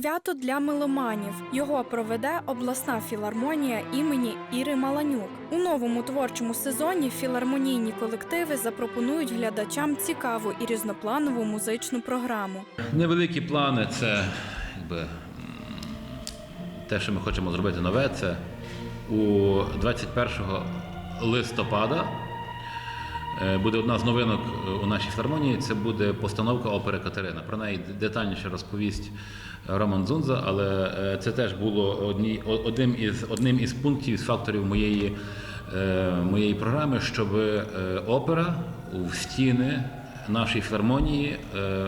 Свято для меломанів. Його проведе обласна філармонія імені Іри Маланюк. У новому творчому сезоні філармонійні колективи запропонують глядачам цікаву і різнопланову музичну програму. Невеликі плани це якби, те, що ми хочемо зробити нове, це у 21 листопада буде одна з новинок е, у нашій філармонії. Це буде постановка опери Катерина. Про неї детальніше розповість Роман Зунза, але е, це теж було одні, одним із одним із пунктів із факторів моєї, е, моєї програми, щоб е, опера в стіни нашої філармонії е,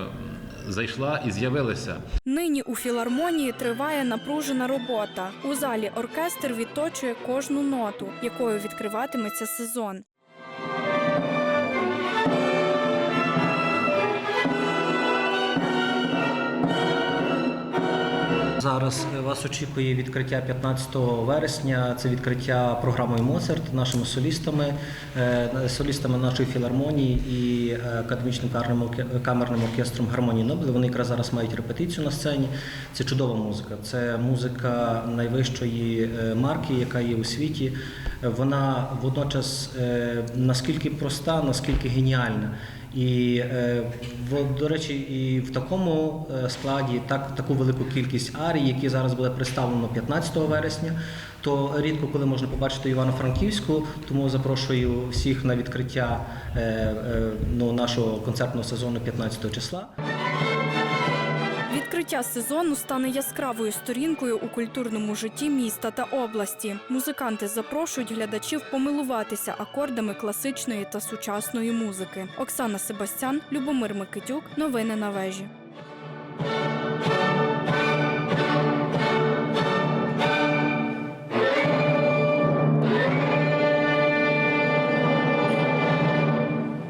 зайшла і з'явилася. Нині у філармонії триває напружена робота. У залі оркестр відточує кожну ноту, якою відкриватиметься сезон. Зараз вас очікує відкриття 15 вересня. Це відкриття програмою Моцарт нашими солістами, е, солістами нашої філармонії і е, академічним камерним оркестром гармонії Нобель. Вони якраз зараз мають репетицію на сцені. Це чудова музика. Це музика найвищої е, марки, яка є у світі. Вона водночас е, наскільки проста, наскільки геніальна. І е, до речі, і в такому е, складі так таку велику кількість арій, які зараз буде представлено 15 вересня, то рідко коли можна побачити Івано-Франківську, тому запрошую всіх на відкриття ну, нашого концертного сезону 15 числа. Відкриття сезону стане яскравою сторінкою у культурному житті міста та області. Музиканти запрошують глядачів помилуватися акордами класичної та сучасної музики. Оксана Себастян, Любомир Микитюк. Новини на вежі.